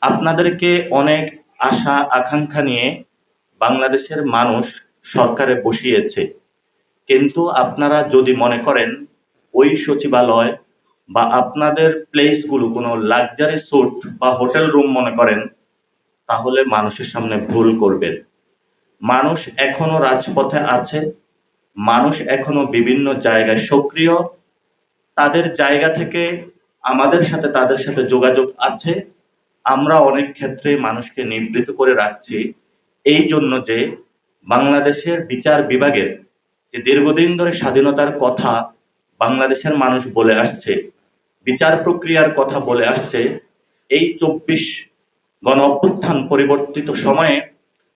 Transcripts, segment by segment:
আপনাদেরকে অনেক আশা, আকাঙ্ক্ষা নিয়ে বাংলাদেশের মানুষ সরকারে বসিয়েছে। কিন্তু আপনারা যদি মনে করেন, ওই সচিবালয় বা আপনাদের প্লেসগুলো কোনো লাক্সারি স্যুট বা হোটেল রুম মনে করেন, তাহলে মানুষের সামনে ভুল করবেন। মানুষ এখনও রাজপথে আছে, মানুষ এখনও বিভিন্ন জায়গায় সক্রিয়। তাদের জায়গা থেকে আমাদের সাথে, তাদের সাথে যোগাযোগ আছে। আমরা অনেক ক্ষেত্রে মানুষকে নিবৃত করে রাখছি এই জন্য যে বাংলাদেশের বিচার বিভাগের যে দীর্ঘদিন ধরে স্বাধীনতার কথা বাংলাদেশের মানুষ বলে আসছে, বিচার প্রক্রিয়ার কথা বলে আসছে, এই চব্বিশ গণ অভ্যুত্থান পরিবর্তিত সময়ে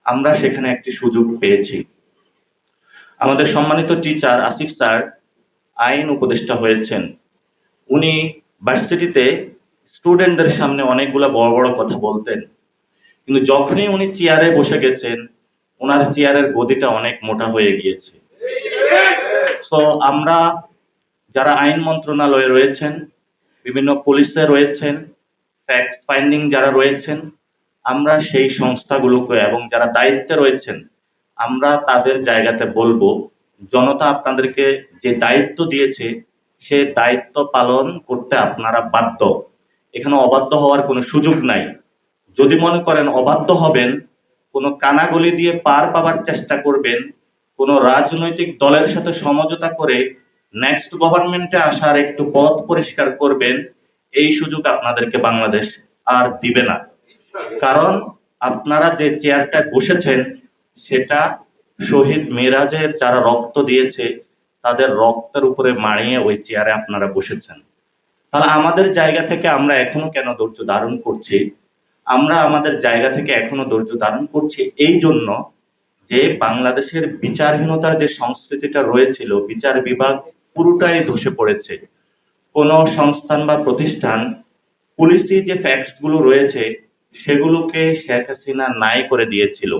আমরা সেখানে একটি সুযোগ পেয়েছি। আমাদের সম্মানিত টিচার আসিফ স্যার আইন উপদেষ্টা হয়েছেন। উনি ভার্সিটিতে স্টুডেন্টদের সামনে অনেকগুলো বড় বড় কথা বলতেন। কিন্তু যখনই উনি চেয়ারে বসে গেছেন ওনার চেয়ারের গদিটা অনেক মোটা হয়ে গিয়েছে। তো আমরা যারা আইন মন্ত্রণালয়ে রয়েছেন, বিভিন্ন পুলিশে রয়েছেন ফ্যাক্ট ফাইন্ডিং যারা রয়েছেন, আমরা সেই সংস্থাগুলোকে এবং যারা দায়িত্বে রয়েছেন, আমরা তাদের জায়গাতে বলব, জনতা আপনাদেরকে যে দায়িত্ব দিয়েছে, সে দায়িত্ব পালন করতে আপনারা বাধ্য। এখানে অবাধ্য হওয়ার কোনো সুযোগ নাই। যদি মনে করেন অবাধ্য হবেন, কোনো কানাগলি দিয়ে পার পাবার চেষ্টা করবেন, কোনো রাজনৈতিক দলের সাথে সমঝোতা করে নেক্সট গভর্নমেন্টে আসার একটু পথ পরিষ্কার করবেন, এই সুযোগ আপনাদেরকে বাংলাদেশ আর দিবে না। কারণ আপনারা যে চেয়ারটায় বসেছেন, সেটা শহীদ মিরাজের যারা রক্ত দিয়েছে, তাদের রক্তের উপরে মাড়িয়ে ওই চেয়ারে আপনারা বসেছেন। তাহলে আমাদের জায়গা থেকে আমরা এখনও কেন ধৈর্য ধারণ করছি? আমরা আমাদের জায়গা থেকে এখনও ধৈর্য ধারণ করছি এই জন্য যে বাংলাদেশের বিচারহীনতার যে সংস্কৃতিটা রয়েছিল, বিচার বিভাগ পুরোটাই ধসে পড়েছে। কোন সংস্থান বা প্রতিষ্ঠান পুলিশি যে ফ্যাক্টসগুলো রয়েছে, সেগুলোকে শেখ হাসিনা নাই করে দিয়েছিল।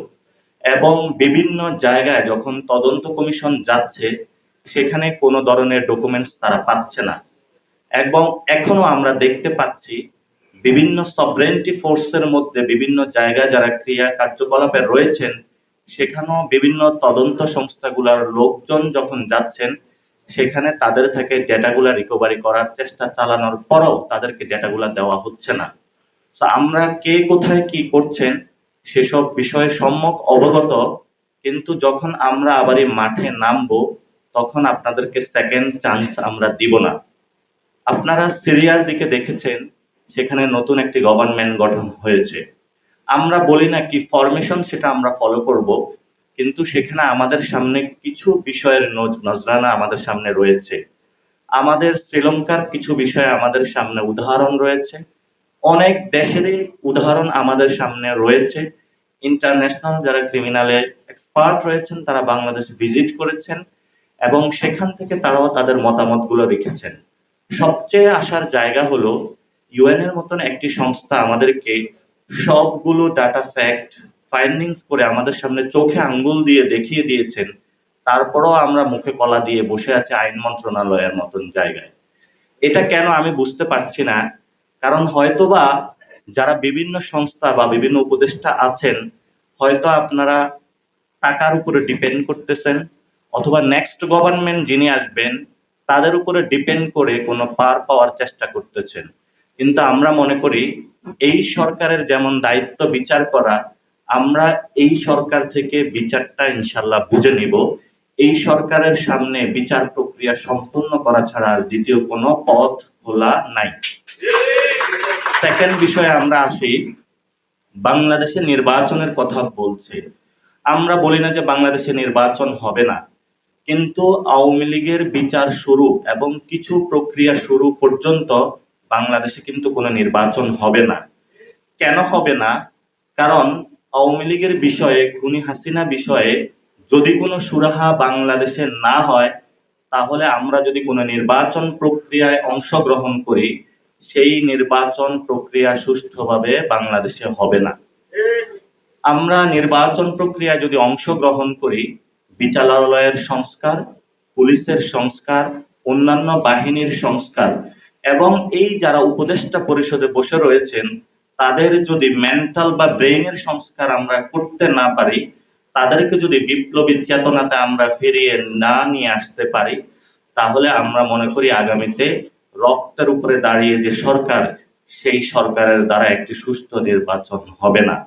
এবং বিভিন্ন জায়গায় যখন তদন্ত কমিশন যাচ্ছে, সেখানে কোনো ধরনের ডকুমেন্টস তারা পাচ্ছে না। এবং এখনও আমরা দেখতে পাচ্ছি বিভিন্ন সবরেন্টি ফোর্সের মধ্যে বিভিন্ন জায়গায় যারা ক্রিয়া কার্যকলাপে রয়েছেন, সেখানেও বিভিন্ন তদন্ত সংস্থাগুলোর লোকজন যখন যাচ্ছেন, সেখানে তাদের থেকে ডেটাগুলা রিকভারি করার চেষ্টা চালানোর পরও তাদেরকে ডেটাগুলা দেওয়া হচ্ছে না। তো আমরা কে কোথায় কি করছেন সেসব বিষয়ে সম্যক অবগত, কিন্তু যখন আমরা আবার এই মাঠে নামবো, তখন আপনাদেরকে সেকেন্ড চান্স আমরা দিব না। আপনারা সিরিয়ার দিকে দেখেছেন সেখানে নতুন একটি গভর্নমেন্ট গঠন হয়েছে। আমরা বলি না কি ফরমেশন সেটা আমরা ফলো করব, কিন্তু সেখানে আমাদের সামনে কিছু বিষয়ের নজ- নজরানা আমাদের সামনে রয়েছে। আমাদের শ্রীলঙ্কার কিছু বিষয়ে আমাদের সামনে উদাহরণ রয়েছে। অনেক দেশেরই উদাহরণ আমাদের সামনে রয়েছে। ইন্টারন্যাশনাল যারা ক্রিমিনালে এক্সপার্ট রয়েছেন, তারা বাংলাদেশ ভিজিট করেছেন, এবং সেখান থেকে তারাও তাদের মতামতগুলো রেখেছেন সবচেয়ে আসার জায়গা হলো ইউএন এর মতন একটি সংস্থা আমাদেরকে সবগুলো ডাটা ফ্যাক্ট ফাইন্ডিংস করে আমাদের সামনে চোখে আঙ্গুল দিয়ে দেখিয়ে দিয়েছেন। তারপরও আমরা মুখে কলা দিয়ে বসে আছি আইন মন্ত্রণালয়ের মতন জায়গায়। এটা কেন আমি বুঝতে পারছি না? কারণ হয়তোবা যারা বিভিন্ন সংস্থা বা বিভিন্ন উপদেষ্টা আছেন, হয়তো আপনারা টাকার উপরে ডিপেন্ড করতেছেন, অথবা নেক্সট গভর্নমেন্ট যিনি আসবেন তাদের উপরে ডিপেন্ড করে কোনো পার পাওয়ার চেষ্টা করতেছেন। কিন্তু আমরা মনে করি, এই সরকারের যেমন দায়িত্ব বিচার করা, আমরা এই সরকার থেকে বিচারটা ইনশাল্লাহ বুঝে নিব। এই সরকারের সামনে বিচার প্রক্রিয়া সম্পূর্ণ করা ছাড়া আর দ্বিতীয় কোনো পথ খোলা নাই। সেকেন্ড বিষয়ে আমরা আসি, বাংলাদেশে নির্বাচনের কথা বলছে। আমরা বলি না যে বাংলাদেশে নির্বাচন হবে না। কিন্তু আওয়ামী লীগের বিচার শুরু এবং কিছু প্রক্রিয়া শুরু পর্যন্ত বাংলাদেশে কিন্তু কোনো নির্বাচন হবে না। কেন হবে না? কারণ আওয়ামী লীগের বিষয়ে, খুনি হাসিনা বিষয়ে যদি কোনো সুরাহা বাংলাদেশে না হয়, তাহলে আমরা যদি কোনো নির্বাচন প্রক্রিয়ায় অংশগ্রহণ করি, সেই নির্বাচন প্রক্রিয়া সুষ্ঠুভাবে বাংলাদেশে হবে না। আমরা নির্বাচন প্রক্রিয়ায় যদি অংশগ্রহণ করি বিচারালয়ের সংস্কার, পুলিশের সংস্কার, অন্যান্য বাহিনীর সংস্কার এবং এই যারা উপদেষ্টা পরিষদে বসে রয়েছেন, তাদের যদি মেন্টাল বা ব্রেইনের সংস্কার আমরা করতে না পারি, তাদেরকে যদি বিপ্লবী চেতনাতে আমরা ফিরিয়ে না নিয়ে আসতে পারি, তাহলে আমরা মনে করি আগামীতে রক্তের উপরে দাঁড়িয়ে যে সরকার, সেই সরকারের দ্বারা একটি সুষ্ঠু নির্বাচন হবে না।